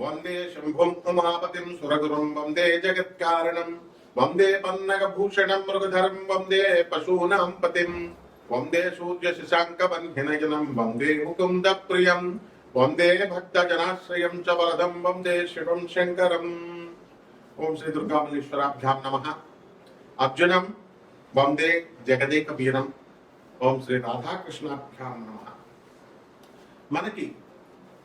వందే శంభుం ఉమాపతిం సురగురుం వందే జగత్కారణం వందే పన్నగభూషణం మృగధరం వందే పశూనాం పతిం వందే సూర్య శశాంక బంధినజనం వందే ముకుంద ప్రియం వందే భక్త జనాశ్రయం చ వరదం వందే శివం శంకరం ఓం శ్రీ దుర్గామల్లేశ్వరాభ్యాం నమ అర్జునం వందే జగదేక వీరం ఓం శ్రీ రాధాకృష్ణాభ్యాం నమ మనకి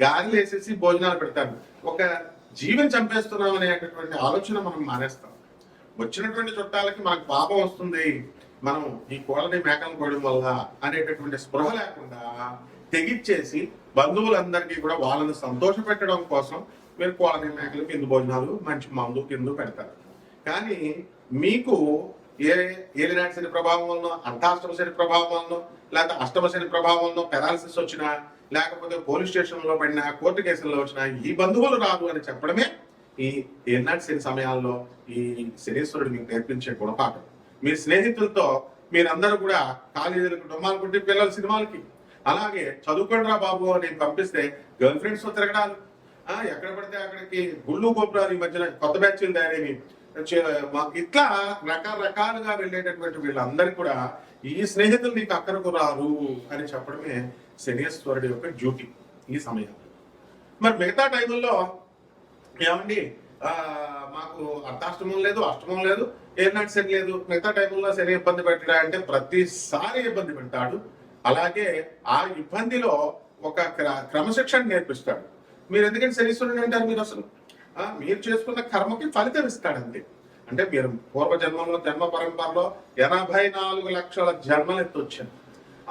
గాలిలు వేసేసి భోజనాలు పెడతారు. ఒక జీవం చంపేస్తున్నాం అనేటటువంటి ఆలోచన మనం మానేస్తాం. వచ్చినటువంటి చుట్టాలకి మనకు పాపం వస్తుంది. మనం ఈ కోళ్ళని మేకలను కోయడం వల్ల అనేటటువంటి స్పృహ లేకుండా తెగిచ్చేసి బంధువులందరికీ కూడా వాళ్ళని సంతోష పెట్టడం కోసం మీరు కోళ్ళని మేకలు కింద భోజనాలు మంచి మందు కింద పెడతారు. కానీ మీకు ఏ ఏలినాటి శని ప్రభావం వలన అర్ధాష్టమ శని ప్రభావం వలన లేకపోతే అష్టమ శని ప్రభావం వలన పెరాలసిస్ వచ్చినా లేకపోతే పోలీస్ స్టేషన్లో పడిన పడినా కోర్టు కేసుల్లో వచ్చినా ఈ బంధువులు రాదు అని చెప్పడమే ఈ ఏనాటి శని సమయాల్లో ఈ శనీశ్వరుడు మీకు నేర్పించే గుణపాఠం. మీ స్నేహితులతో మీరందరూ కూడా కాలేజీలకు డొమ్మాలు కొట్టి పిల్లల సినిమాలకి. అలాగే చదువుకోండిరా బాబు అని పంపిస్తే గర్ల్ ఫ్రెండ్స్తో తిరగడాలు. ఆ, ఎక్కడ పడితే అక్కడికి గుళ్ళు గోపురాలు ఈ మధ్యన కొత్త బ్యాచ్లు తయారైనవి ఇట్లా రకరకాలుగా వెళ్ళేటటువంటి వీళ్ళందరికీ కూడా ఈ స్నేహితులు నీకు అక్కడకు రారు అని చెప్పడమే శనీశ్వరుడి యొక్క డ్యూటీ ఈ సమయంలో. మరి మిగతా టైముల్లో ఏమండి? మాకు అర్ధాష్టమం లేదు అష్టమం లేదు ఏనాటి శని లేదు. మిగతా టైంలో శని ఇబ్బంది పెట్టడా అంటే ప్రతిసారి ఇబ్బంది పెడతాడు. అలాగే ఆ ఇబ్బందిలో ఒక క్ర- క్రమశిక్షణ నేర్పిస్తాడు. మీరు ఎందుకంటే శనీశ్వరుడు అంటారు మీరు అసలు? మీరు చేసుకున్న కర్మకి ఫలితం ఇస్తాడు అంతే అంటే మీరు పూర్వ జన్మంలో జన్మ పరంపరలో ఎనభై నాలుగు లక్షల జన్మలు ఎత్తొచ్చారు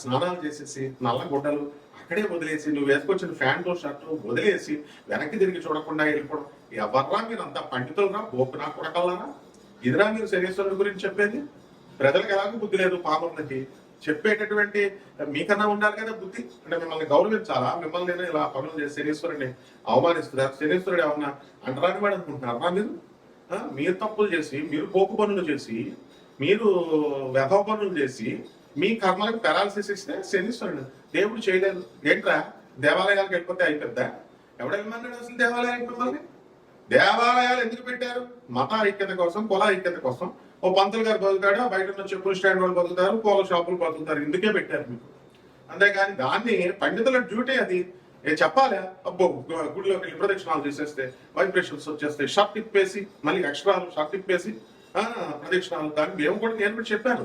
స్నానాలు చేసేసి నల్ల గుడ్డలు అక్కడే వదిలేసి నువ్వు వేసుకొచ్చిన ఫ్యాంట్ షర్టు వదిలేసి వెనక్కి తిరిగి చూడకుండా వెళ్ళిపోవడం. ఎవర్రా మీరు అంత పండితులరా బోపునా కొడకల్లారా? ఇదిరా మీరు శరీశ్వరుడు గురించి చెప్పేది? ప్రజలకు ఎలాగో బుద్ధి లేదు పాములకి. చెప్పేటటువంటి మీకన్నా ఉండాలి కదా బుద్ధి? అంటే మిమ్మల్ని గౌరవించాలా? మిమ్మల్ని నేను ఇలా పనులు చేసి శనీశ్వరుడిని అవమానిస్తున్నారు శనీశ్వరుడు ఏమన్నా అంటరాని వాడు అనుకుంటున్నారా మీరు? మీరు తప్పులు చేసి మీరు పోకు పనులు చేసి మీరు వ్యధ పనులు చేసి మీ కర్మలకు పెరాలసిస్ ఇస్తే శనిస్తున్నాడు దేవుడు చేయలేదు. ఏంట్రా? దేవాలయాలకు వెళ్ళిపోతే అయిపోద్దా? ఎవడేమన్నాడు అసలు దేవాలయానికి మిమ్మల్ని? దేవాలయాలు ఎందుకు పెట్టారు? మత ఐక్యత కోసం కుల ఐక్యత కోసం. ఓ పంతులు గారు బతుకుతాడు బయట ఉన్న చెప్పులు స్టాండ్ వాళ్ళు బతుకుతారు పూల షాపులు బతుకుతారు. ఇందుకే పెట్టారు మీకు. అంతేగాని దాన్ని పండితుల డ్యూటీ అది. చెప్పాలి? అబ్బో గుడిలోకి వెళ్ళి ప్రదక్షిణాలు చేసేస్తే వైబ్రేషన్స్ వచ్చేస్తే షర్ట్ తిప్పేసి మళ్ళీ ఎక్స్ట్రా షర్ట్ తిప్పేసి ఆ, ప్రదక్షిణాలు దాన్ని మేము కూడా నేను కూడా చెప్పాను.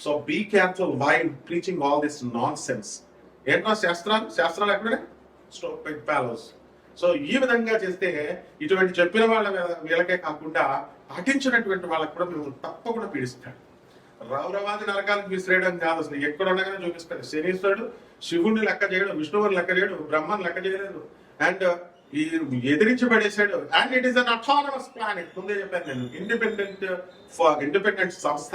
so be careful why preaching all this nonsense శాస్త్రాలు శాస్త్రాలు ఎక్కడే స్టోపెడ్ ప్యాలోస్ సో ఈ విధంగా చేస్తే ఇటువంటి చెప్పిన వాళ్ళ వీళ్ళకే కాకుండా పాటించినటువంటి వాళ్ళకి కూడా మేము తప్పకుండా పీడిస్తాడు రౌరవాది నరకాలకు విసిరేయడం కాదు అసలు. ఎక్కడ ఉండగానే చూపిస్తాడు. శనీశ్వరుడు శివుణ్ణి లెక్క చేయడు విష్ణువుని లెక్క చేయడు బ్రహ్మని లెక్క చేయలేదు. అండ్ ఈ ఎదిరించి పడేశాడు and it is an autonomous planet ముందే చెప్పాను నేను. ఇండిపెండెంట్ ఇండిపెండెంట్ సంస్థ.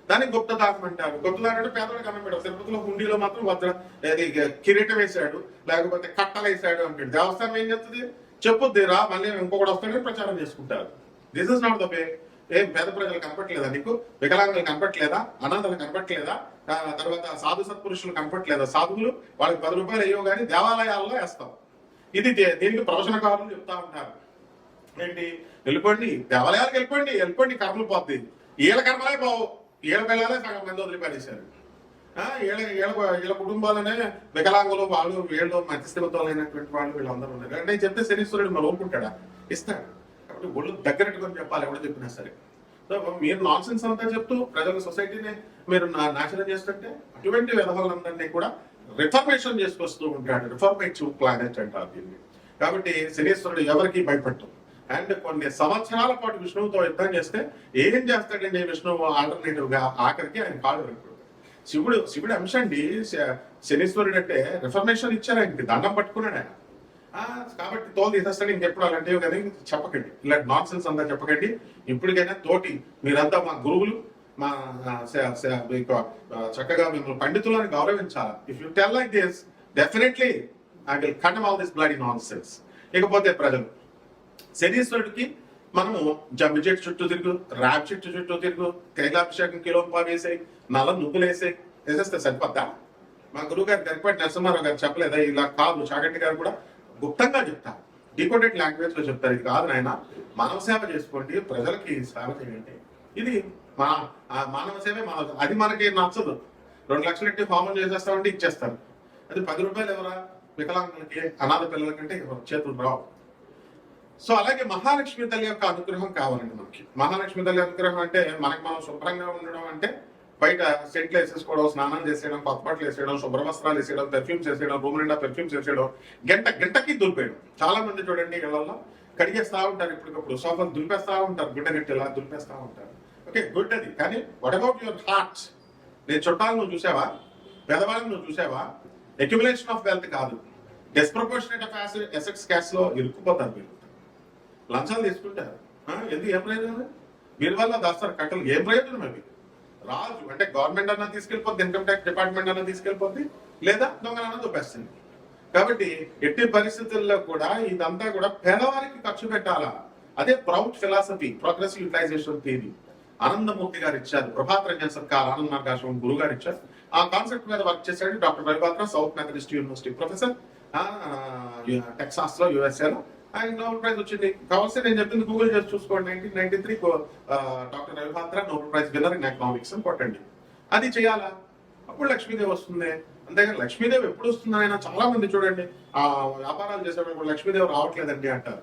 దానికి గుప్త దానం అంటారు. గుప్త దానం అంటే పేదవాడికి అన్నం పెట్టారు తిరుపతిలో హుండీలో మాత్రం వజ్ర అది కిరీటం వేశాడు లేకపోతే కట్టలు వేసాడు అంటాడు. దేవస్థానం ఏం చేస్తుంది చెప్పుద్ది రా మళ్ళీ ఇంకొకటి వస్తాడని ప్రచారం చేసుకుంటారు. This is not the way ఏం పేద ప్రజలు కనపట్లేదా నీకు? వికలాంగులు కనపట్లేదా అనాథలు కనపట్లేదా తర్వాత సాధు సత్పురుషులు కనపట్లేదా సాధువులు వాళ్ళకి పది రూపాయలు అయ్యో కానీ దేవాలయాల్లో వేస్తాం ఇది దే- దీనికి ప్రవచనకారులు చెప్తా ఉంటారు. ఏంటి? వెళ్ళిపోండి. దేవాలయాలకు వెళ్ళిపోండి. వెళ్ళిపోండి. కర్మలు పోద్ది. వీళ్ళ కర్మలే పోవు. ఏడు పిల్లలే సగం మంది వదిలిపారేశారు వీళ్ళ ఈళ్ళ ఈళ్ళ కుటుంబాలనే వికలాంగులు వాళ్ళు వీళ్ళు మధ్యస్థితులైనటువంటి వాళ్ళు వీళ్ళందరూ ఉన్నారు. అంటే చెప్తే శనీశ్వరుడు మనం ఒప్పుకుంటాడా? ఇస్తాడు. కాబట్టి ఒళ్ళు దగ్గరట్టుకొని చెప్పాలి ఎవడు చెప్పినా సరే. సో మీరు నాన్ సెన్స్ అంతా చెప్తూ ప్రజల సొసైటీని మీరు నా- నాశనం చేస్తుంటే అటువంటి విధవలందరినీ కూడా రిఫర్మేషన్ చేసుకొస్తూ ఉంటాడు. రిఫర్మేటివ్ ప్లానెట్ అంటారు దీన్ని. కాబట్టి శనీశ్వరుడు ఎవరికి భయపడటం అండ్ కొన్ని సంవత్సరాల పాటు విష్ణువుతో యుద్ధం చేస్తే ఏం చేస్తాడండి విష్ణువు ఆల్టర్నేటివ్గా ఆఖరికి ఆయన కాడు విరగొడతాడు. శివుడు శివుడు అంశ అండి శ- శనీశ్వరుడు అంటే రిఫర్మేషన్ ఇచ్చారు ఆయనకి దండం పట్టుకున్నాడు ఆయన. కాబట్టి తోలు తీసేస్తాడు ఇంకెప్పుడు అలాంటివి కదా చెప్పకండి. ఇలాంటి నాన్ సెన్స్ అంతా చెప్పకండి. ఇప్పటికైనా తోటి మీరంతా మా గురువులు మా చక్కగా మిమ్మల్ని పండితులను గౌరవించాలి. If you tell like this definitely I will cut all this bloody nonsense ఇకపోతే ప్రజలు శనీశ్వరుడికి మనము జమ్మి చెట్టు చుట్టూ తిరుగు ర్యాబ్ చెట్టు చుట్టూ తిరుగు కైలాభిషేకం కిలో వేసే వేసాయి నల్ల నువ్వులు వేసేస్తే సరిపోద్దా? మా గురువు గారు గరిపాటి నరసింహారావు గారు చెప్పలేదా? ఇలా కాదు చాగంటి గారు కూడా గుప్తంగా చెప్తారు. డికోటెడ్ లాంగ్వేజ్లో చెప్తారు. ఇది కాదు నాయన మానవ సేవ చేసుకోండి ప్రజలకి సేవ చేయండి. ఇది మా మానవ సేవే మానవ అది మనకి నచ్చదు. రెండు లక్షలు ఎట్టి ఫార్మల్ చేసేస్తామంటే ఇచ్చేస్తారు. అది పది రూపాయలు ఎవరా? వికలాంగులకి అనాథ పిల్లలకంటే కంటే చేతులు రావు. సో అలాగే మహాలక్ష్మి తల్లి యొక్క అనుగ్రహం కావాలండి మనకి. మహాలక్ష్మి తల్లి అనుగ్రహం అంటే మనకి మనం శుభ్రంగా ఉండడం అంటే బయట సెంట్లు వేసేసుకోవడం స్నానం చేసేయడం కొత్త బట్టలు వేసేయడం శుభ్ర వస్త్రాలు వేసేయడం పెర్ఫ్యూమ్స్ వేసేయడం రూమ్ నిండా పెర్ఫ్యూమ్స్ వేసేయడం గంట గంటకి దులిపేయడం. చాలా మంది చూడండి ఇళ్ళలో కడిగేస్తా ఉంటారు ఇప్పటికప్పుడు. సోఫాలు దులిపేస్తా ఉంటారు గుడ్డ గట్టిలా దులిపేస్తా ఉంటారు. ఓకే గుడ్ అది. కానీ వాట్ అబౌట్ యువర్ హార్ట్ నేను చుట్టాలు నువ్వు చూసావా? పెదవాళ్ళని నువ్వు చూసావా? అక్యుములేషన్ ఆఫ్ వెల్త్ కాదు. డెస్ప్రపోర్షనేట్ ఆఫ్ ఎసెట్స్ క్యాష్లో ఇరుక్కుపోతారు మీరు. లంచాలు తీసుకుంటారు. ఎందుకు ఏం ప్రయోజనం మీరు వల్ల దాస్తారు కట్టలు. ఏం ప్రయోజనం అవి రాజు అంటే గవర్నమెంట్ అన్న తీసుకెళ్ళిపోద్ది ఇన్కమ్ ట్యాక్స్ డిపార్ట్మెంట్ అన్న తీసుకెళ్ళిపోద్ది లేదా దొంగలన్న దొబ్బేస్తుంది. కాబట్టి ఎట్టి పరిస్థితుల్లో కూడా ఇదంతా కూడా పేదవారికి ఖర్చు పెట్టాలా? అదే PROUT philosophy progressive utilisation theory Anandamurti garu ఇచ్చారు ప్రభాత్ రంజన్ సర్కార్ ఆనంద్ మార్గాశ్రమం గురువు గారు ఇచ్చారు. ఆ కాన్సెప్ట్ మీద వర్క్ చేశాడు doctor Ravi Batra South Methodist University professor. టెక్సాస్లో USA ఆయన నోబెల్ ప్రైజ్ వచ్చింది. కావాల్సి నేను చెప్పింది గూగుల్ చేసి చూసుకోండి. Nineteen ninety three doctor రవిపాత్ర Nobel prize winner in economics అని కొట్టండి అది చేయాలా? అప్పుడు లక్ష్మీదేవి వస్తుంది. అంతేగాని లక్ష్మీదేవి ఎప్పుడు వస్తుంది ఆయన? చాలా మంది చూడండి. ఆ వ్యాపారాలు చేసేటప్పుడు లక్ష్మీదేవి రావట్లేదండి అంటారు.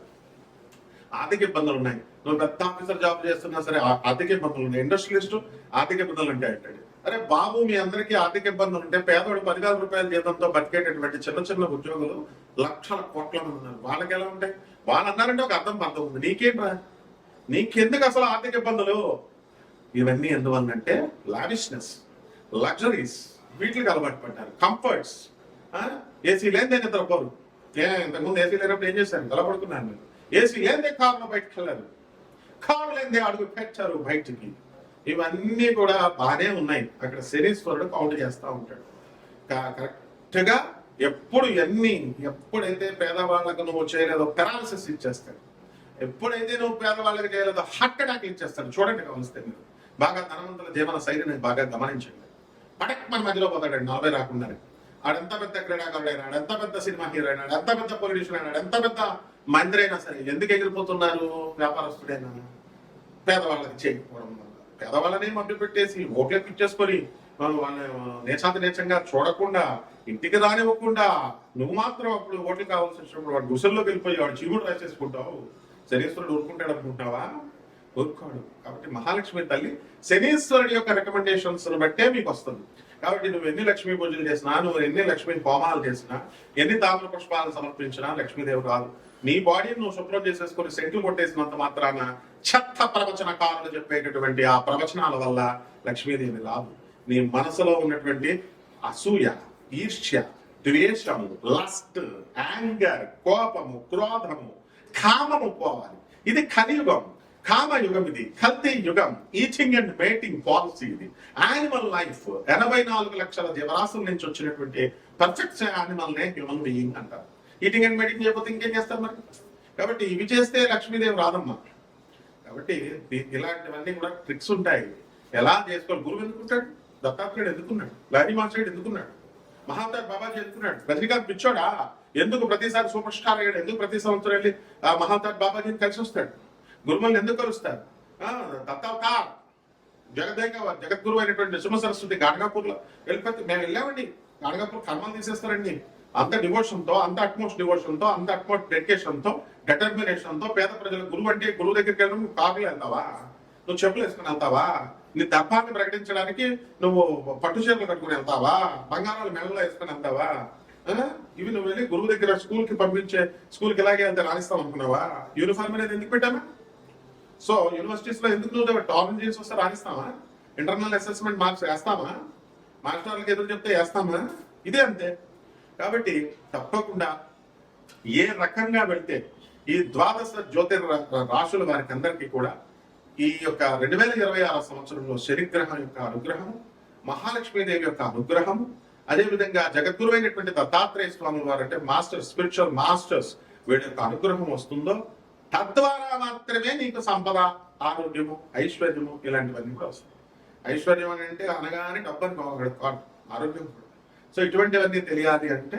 ఆర్థిక ఇబ్బందులు ఉన్నాయి. నువ్వు పెద్ద ఆఫీసర్ జాబ్ చేస్తున్నా సరే ఆర్థిక ఇబ్బందులు ఉన్నాయి. ఇండస్ట్రియలిస్ట్ ఆర్థిక ఇబ్బందులు ఉంటాయి అంటాడు. అరే బాబు మీ అందరికీ ఆర్థిక ఇబ్బందులు ఉంటే పేదవాడు పదివేల రూపాయల జీతంతో బతికేటటువంటి చిన్న చిన్న ఉద్యోగులు లక్షల కోట్ల మంది ఉన్నారు. వాళ్ళకి ఎలా ఉంటాయి? వాళ్ళు అన్నారంటే ఒక అర్థం పర్థం ఉంది. నీకేంట్రా? నీకెందుకు అసలు ఆర్థిక ఇబ్బందులు? ఇవన్నీ ఎందువల్లంటే లావిష్నెస్ లగ్జరీస్ వీటికి అలవాటు పడ్డారు. కంఫర్ట్స్ ఏసీ లేనిదే నిద్రపోరు ఏ ఇంతకుముందు ఏసీ లేనప్పుడు ఏం చేశారు నిలబడుకున్నాను నేను. ఏసీ లేనిదే కారులో బయటకు వెళ్ళారు కారు లేనిదే అడుగు పెట్టారు బయటికి. ఇవన్నీ కూడా బాగానే ఉన్నాయి. అక్కడ శనీశ్వరుడు కౌంట్ చేస్తూ ఉంటాడు. కరెక్ట్గా ఎప్పుడు ఎన్ని ఎప్పుడైతే పేదవాళ్ళకు నువ్వు చేయలేదో పెరాలసిస్ ఇచ్చేస్తాడు. ఎప్పుడైతే నువ్వు పేదవాళ్ళకి చేయలేదో హార్ట్ అటాక్ ఇచ్చేస్తాడు. చూడండి గమనిస్తే మీరు. బాగా ధనవంతుల జీవన శైలిని బాగా గమనించండి. పడక్ మన మధ్యలో పోతాడు నలభై రాకుండా ఆడెంత పెద్ద క్రీడాకారుడు అయినాడు ఎంత పెద్ద సినిమా హీరో అయినాడు ఎంత పెద్ద పొలిటీషియన్ అయినాడు ఎంత పెద్ద మంత్రి అయినా సరే ఎందుకు ఎగిరిపోతున్నారు వ్యాపారస్తుడైనా? పేదవాళ్ళకి చేయకపోవడం వల్ల. పేదవాళ్ళనే మభ్యపెట్టేసి ఓట్లకు ఇచ్చేసుకొని వాళ్ళు వాళ్ళని నేచాంత నేచంగా చూడకుండా ఇంటికి రానివ్వకుండా నువ్వు మాత్రం అప్పుడు ఓట్లు కావాల్సి వచ్చినప్పుడు వాడు గుసల్లోకి వెళ్ళిపోయి వాడు చీముడు రాసేసుకుంటావు. శనీశ్వరుడు ఊరుకుంటాడు అనుకుంటావా ఊరుకోడు. కాబట్టి మహాలక్ష్మి తల్లి శనీశ్వరుడి యొక్క రికమెండేషన్స్ బట్టే మీకు వస్తుంది. కాబట్టి నువ్వు ఎన్ని లక్ష్మీ పూజలు చేసినా నువ్వు ఎన్ని లక్ష్మీ హోమాలు చేసినా ఎన్ని తామర పుష్పాలు సమర్పించినా లక్ష్మీదేవి రాదు. నీ బాడీని నువ్వు శుభ్రం చేసేసుకొని సెంట్లు కొట్టేసినంత మాత్రాన చెత్త ప్రవచనకారులు చెప్పేటటువంటి ఆ ప్రవచనాల వల్ల లక్ష్మీదేవి రాదు. నీ మనసులో ఉన్నటువంటి అసూయ ఈర్ష్య ద్వేషము లస్ట్ యాంగర్ కోపము క్రోధము కామము పోవాలి. ఇది కలియుగం. కామ యుగం ఇది. కల్తీ యుగం. ఈచింగ్ అండ్ మేటింగ్ పాలసీ ఇది. యానిమల్ లైఫ్ ఎనభై నాలుగు లక్షల జీవరాశుల నుంచి వచ్చినటువంటి పర్ఫెక్ట్ యానిమల్ నే హ్యూమన్ బీయింగ్ అంటారు. ఈటింగ్ అండ్ మేటింగ్ చేయకపోతే ఇంకేం చేస్తారు మరి? కాబట్టి ఇవి చేస్తే లక్ష్మీదేవి రాదమ్మా. కాబట్టి ఇలాంటివన్నీ కూడా ట్రిక్స్ ఉంటాయి. ఎలా చేసుకోవాలి? గురువు ఎందుకుంటాడు దత్తాత్రేయుడు ఎందుకున్నాడు లారీ మాస్టర్డు ఎందుకున్నాడు మహాంతర్ బాబాజీ ఎందుకున్నాడు రజనీకాంత్ పిచ్చోడా? ఎందుకు ప్రతిసారి సూపర్ స్టార్ అయ్యాడు? ఎందుకు ప్రతి సంవత్సరం వెళ్ళి ఆ మహాంతర్ బాబాజీని కలిసి వస్తాడు? గురుమల్ని ఎందుకు కలుస్తారు ఆ, దత్తావతార్. జగదేక జగద్గురు అయినటువంటి నృసింహ సరస్వతి గాణగాపూర్లో వెళ్ళిపోతే మేము వెళ్ళామండి. గాణగాపూర్ కర్మలు తీసేస్తారండి. అంత డివోషన్తో అంత అట్మోస్ట్ డివోషన్తో అంత అట్మోస్ట్ డెడికేషన్తో డెటర్మినేషన్తో పేద ప్రజల గురువు అంటే గురువు దగ్గరికి వెళ్ళడం నువ్వు కార్లు వెళ్తావా? నువ్వు చెప్పులు వేసుకుని వెళ్తావా? నీ దర్భాన్ని ప్రకటించడానికి నువ్వు పట్టు చీరలు కట్టుకుని వెళ్తావా? బంగారాలు మెడలో వేసుకుని వెళ్తావా? ఇవి నువ్వు వెళ్ళి గురువు దగ్గర స్కూల్కి పంపించే స్కూల్కి ఇలాగే వెళ్తే రాణిస్తావు అనుకున్నావా? యూనిఫామ్ అనేది ఎందుకు పెట్టామా? సో యూనివర్సిటీస్లో ఎందుకు నువ్వు టాప్ చేసి వస్తే రాణిస్తావా? ఇంటర్నల్ అసెస్మెంట్ మార్క్స్ వేస్తామా మాస్టర్లకు ఎదురు చెప్తే వేస్తామా? ఇదే అంతే. కాబట్టి తప్పకుండా ఏ రకంగా వెళ్తే ఈ ద్వాదశ జ్యోతిర్ రాశుల వారికి అందరికీ కూడా ఈ యొక్క రెండు వేల ఇరవై ఆరు సంవత్సరంలో శనిగ్రహం యొక్క అనుగ్రహము మహాలక్ష్మీదేవి యొక్క అనుగ్రహము అదేవిధంగా జగద్గురు అయినటువంటి దత్తాత్రేయ స్వామి వారు అంటే మాస్టర్ స్పిరిచువల్ మాస్టర్స్ వీడి యొక్క అనుగ్రహం వస్తుందో తద్వారా మాత్రమే నీకు సంపద ఆరోగ్యము ఐశ్వర్యము ఇలాంటివన్నీ కూడా వస్తాయి. ఐశ్వర్యం అని అంటే అనగానే డబ్బు అని ఆరోగ్యం కూడా. సో ఇటువంటివన్నీ తెలియాలి అంటే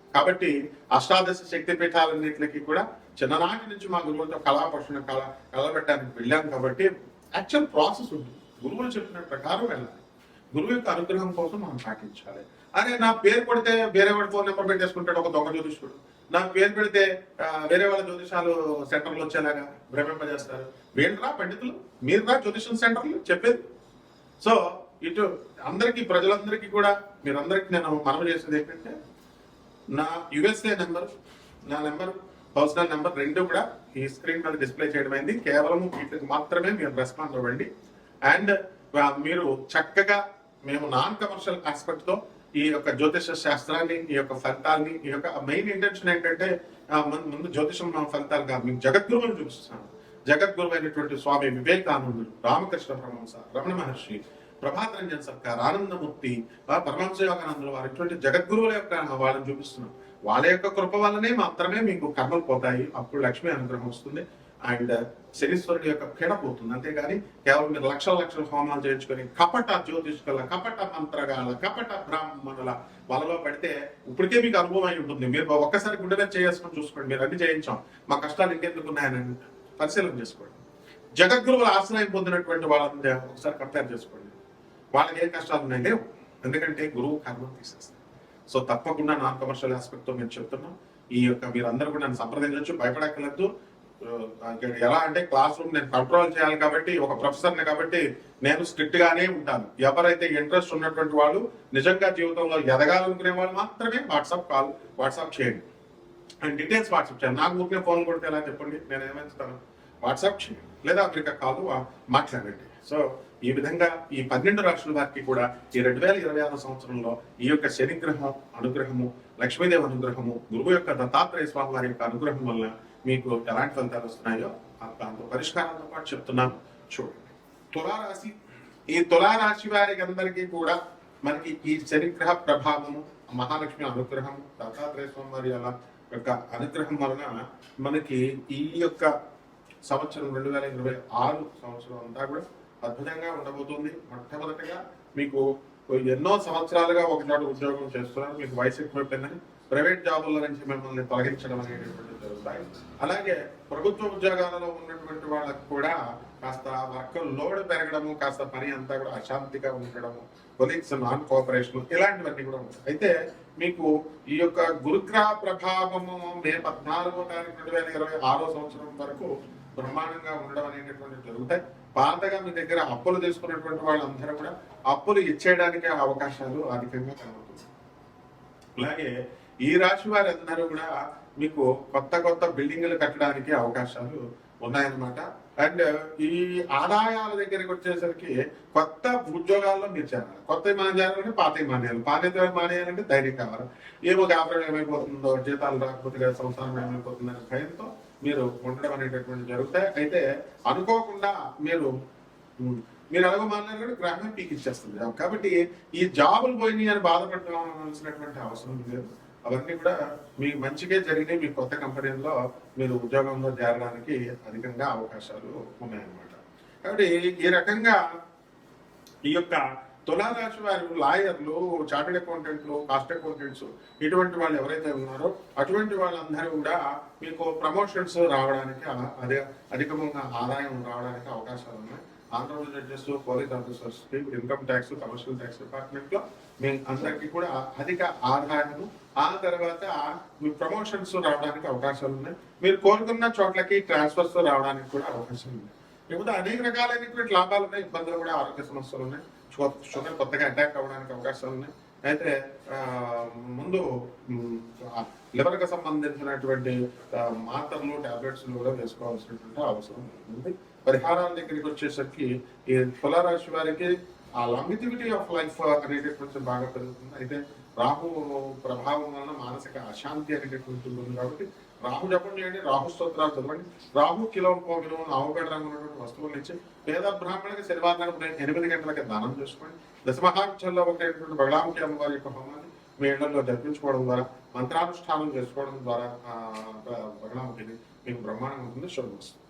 కాబట్టి అష్టాదశ శక్తి పీఠాలన్నింటికి కూడా చిన్ననాటి నుంచి మా గురువులతో కళాపక్షణ కళ కలబెట్టడానికి వెళ్ళాం కాబట్టి యాక్చువల్ ప్రాసెస్ ఉంది. గురువులు చెప్పిన ప్రకారం వెళ్ళాలి. గురువు యొక్క అనుగ్రహం కోసం మనం పాటించాలి. అరే నా పేరు కొడితే వేరే వాడి ఫోన్ నెంబర్ పెట్టేసుకుంటాడు ఒక దొంగ జ్యోతిష్కుడు. నా పేరు పెడితే వేరే వాళ్ళ జ్యోతిషాలు సెంటర్లు వచ్చేలాగా భ్రమింపజేస్తారు. వీళ్ళరా పండితులు? మీరురా జ్యోతిషం సెంటర్లు? చెప్పేది. సో ఇటు అందరికీ ప్రజలందరికీ కూడా మీరందరికీ నేను మనవి చేసేది ఏంటంటే నా యుఎస్ఏ నెంబర్ నా నెంబర్ పర్సనల్ నెంబర్ రెండు కూడా ఈ స్క్రీన్ మీద డిస్ప్లే చేయడం అయింది. కేవలం వీటికి మాత్రమే మీరు రెస్పాండ్ అవ్వండి. అండ్ మీరు చక్కగా మేము నాన్ కమర్షియల్ ఆస్పెక్ట్తో ఈ యొక్క జ్యోతిష శాస్త్రాన్ని ఈ యొక్క ఫలితాన్ని ఈ యొక్క మెయిన్ ఇంటెన్షన్ ఏంటంటే ముందు- జ్యోతిషం ఫలితాలు కాదు మేము జగద్గురువుని చూపిస్తున్నాను జగద్గురు అయినటువంటి స్వామి వివేకానందుడు రామకృష్ణ పరమహంస రమణ మహర్షి ప్రభాత రంజన్ సర్కార్ ఆనందమూర్తి పరమహంస యోగానందుల వారు ఇటువంటి జగద్గురువుల యొక్క వాళ్ళని చూపిస్తున్నాం. వాళ్ళ యొక్క కృప వల్లనే మాత్రమే మీకు కర్మలు పోతాయి. అప్పుడు లక్ష్మీ అనుగ్రహం వస్తుంది. అండ్ శనీశ్వరుడు యొక్క పీడ పోతుంది. అంతేగాని కేవలం మీరు లక్షల లక్షల హోమాలు చేయించుకొని కపట జ్యోతిష్కుల కపట మంత్రగాల కపట బ్రాహ్మణుల వలలో పడితే ఇప్పటికే మీకు అనుభవం అయి ఉంటుంది. మీరు ఒక్కసారి గుండె చేసుకొని చూసుకోండి. మీరు అన్ని చేయించాం. మా కష్టాలు ఇంకెందుకు ఉన్నాయని పరిశీలన చేసుకోండి. జగద్గురువుల ఆశ్రయం పొందినటువంటి వాళ్ళని ఒకసారి కంపేర్ చేసుకోండి. వాళ్ళకి ఏ కష్టాలు ఉన్నాయి లేవు ఎందుకంటే గురువు కర్మ తీసేస్తారు సో తప్పకుండా నాన్ కమర్షియల్ ఆస్పెక్ట్తో మేము చెప్తున్నాం. ఈ యొక్క మీరందరూ కూడా నన్ను సంప్రదించవచ్చు భయపడక్కర్లేదు. ఎలా అంటే క్లాస్ రూమ్ నేను కంట్రోల్ చేయాలి కాబట్టి ఒక ప్రొఫెసర్ని కాబట్టి నేను స్ట్రిక్ట్ గానే ఉంటాను. ఎవరైతే ఇంట్రెస్ట్ ఉన్నటువంటి వాళ్ళు నిజంగా జీవితంలో ఎదగాలనుకునే వాళ్ళు మాత్రమే వాట్సాప్ కాల్ వాట్సాప్ చేయండి. అండ్ డీటెయిల్స్ వాట్సాప్ చేయండి. నాకు ఊరికే ఫోన్ కొడితే ఎలా చెప్పండి? నేను ఏమైనా వాట్సాప్ చేయండి. లేదా అమెరికా కాల్ మాట్లాడండి. సో ఈ విధంగా ఈ పన్నెండు రాష్ట్రాల వారికి కూడా ఈ రెండు వేల ఇరవై ఆరు సంవత్సరంలో ఈ యొక్క శనిగ్రహం అనుగ్రహము లక్ష్మీదేవి అనుగ్రహము గురువు యొక్క దత్తాత్రేయ స్వామి వారి యొక్క అనుగ్రహం వల్ల మీకు ఎలాంటి ఫలితాలు వస్తున్నాయో దాంతో పరిష్కారాలతో పాటు చెప్తున్నాను. చూడండి. తులారాశి. ఈ తులారాశి వారికి అందరికీ కూడా మనకి ఈ శనిగ్రహ ప్రభావము మహాలక్ష్మి అనుగ్రహం దత్తాత్రేయ స్వామి వారి యొక్క అనుగ్రహం వలన మనకి ఈ యొక్క సంవత్సరం రెండు వేల ఇరవై ఆరు సంవత్సరం అంతా కూడా అద్భుతంగా ఉండబోతుంది. మొట్టమొదటిగా మీకు ఎన్నో సంవత్సరాలుగా ఒక చోట ఉద్యోగం చేస్తున్నారు. మీకు వయసు ఎక్కువైపోయిందని ప్రైవేట్ జాబుల నుంచి మిమ్మల్ని తొలగించడం అనేటువంటి జరుగుతాయి. అలాగే ప్రభుత్వ ఉద్యోగాలలో ఉన్నటువంటి వాళ్ళకు కూడా కాస్త వర్క్ లోడ్ పెరగడము కాస్త పని అంతా కూడా అశాంతిగా ఉండడము కొలీగ్స్ నాన్ కోఆపరేషన్ ఇలాంటివన్నీ కూడా ఉంటాయి. అయితే మీకు ఈ యొక్క గురుగ్రహ ప్రభావము మే పద్నాలుగో తారీఖు రెండు వేల ఇరవై ఆరో సంవత్సరం వరకు బ్రహ్మాండంగా ఉండడం అనేటటువంటి జరుగుతాయి. పాతగా మీ దగ్గర అప్పులు తీసుకున్నటువంటి వాళ్ళందరూ కూడా అప్పులు ఇచ్చేయడానికి అవకాశాలు అధికంగా కనబడుతుంది అలాగే ఈ రాశి వారందరూ కూడా మీకు కొత్త కొత్త బిల్డింగ్లు కట్టడానికి అవకాశాలు ఉన్నాయన్నమాట. అండ్ ఈ ఆదాయాల దగ్గరికి వచ్చేసరికి కొత్త ఉద్యోగాల్లో మీరు చేరాలి. కొత్త మనం చేరాలంటే పాత మానేయాలి పాత మానేయాలంటే ధైర్యం కావాలి. ఏమో వ్యాపారం ఏమైపోతుందో జీతాలు రాకపోతే సంవత్సరం ఏమైపోతుందనే ఏమైపోతుందో భయంతో మీరు ఉండడం అనేటటువంటి జరుగుతాయి. అయితే అనుకోకుండా మీరు మీరు అలాగో మాట్లాడారు గ్రామం పీక్ ఇచ్చేస్తుంది కాబట్టి ఈ జాబులు పోయినాయి అని బాధపడాల్సినటువంటి అవసరం లేదు. అవన్నీ కూడా మీ మంచిగా జరిగినాయి. మీ కొత్త కంపెనీల్లో మీరు ఉద్యోగంలో చేరడానికి అధికంగా అవకాశాలు ఉన్నాయన్నమాట. కాబట్టి ఈ రకంగా ఈ యొక్క తులారాశి వారు లాయర్లు చార్టెడ్ అకౌంటెంట్లు కాస్ట్ అకౌంటెంట్స్ ఇటువంటి వాళ్ళు ఎవరైతే ఉన్నారో అటువంటి వాళ్ళందరూ కూడా మీకు ప్రమోషన్స్ రావడానికి అదే అధికంగా ఆదాయం రావడానికి అవకాశాలు ఉన్నాయి. Andhra Pradesh judges police officers income tax commercial tax డిపార్ట్మెంట్లో మీ అందరికీ కూడా అధిక ఆదాయము ఆ తర్వాత మీ ప్రమోషన్స్ రావడానికి అవకాశాలు ఉన్నాయి. మీరు కోరుకున్న చోట్లకి ట్రాన్స్ఫర్స్ రావడానికి కూడా అవకాశం ఉంది. లేకపోతే అనేక రకాలైనటువంటి లాభాలు ఉన్నాయి ఇబ్బందులు కూడా ఆరోగ్య సమస్యలు ఉన్నాయి. షుగర్ కొత్తగా అటాక్ అవ్వడానికి అవకాశాలు ఉన్నాయి. అయితే ముందు లివర్కి సంబంధించినటువంటి మాత్రలు టాబ్లెట్స్ కూడా వేసుకోవాల్సినటువంటి అవసరం ఉంది. పరిహారాల దగ్గరికి వచ్చేసరికి ఈ తులారాశి వారికి ఆ లాంగిటివిటీ ఆఫ్ లైఫ్ అనేటటువంటి బాగా పెరుగుతుంది. అయితే రాహు ప్రభావం వలన మానసిక అశాంతి అనేటటువంటి ఉంటుంది కాబట్టి రాహు జపం చేయండి రాహు స్తోత్రాలు చదవండి. రాహు కిలో పోగిలో ఆవుగడ రంగు ఉన్నటువంటి వస్తువులు ఇచ్చి పేద బ్రాహ్మణులకి శనివారం ఎనిమిది గంటలకి దానం చేసుకోండి. దశమహాక్షల్లో ఒకటైనటువంటి బగలాముఖి అమ్మవారి యొక్క హోమాన్ని మీ ఇళ్ళలో జరిపించుకోవడం ద్వారా మంత్రానుష్ఠానం చేసుకోవడం ద్వారా ఆ, బగలాముఖిని మీకు బ్రహ్మాండం ఉంటుంది. శుభం వస్తుంది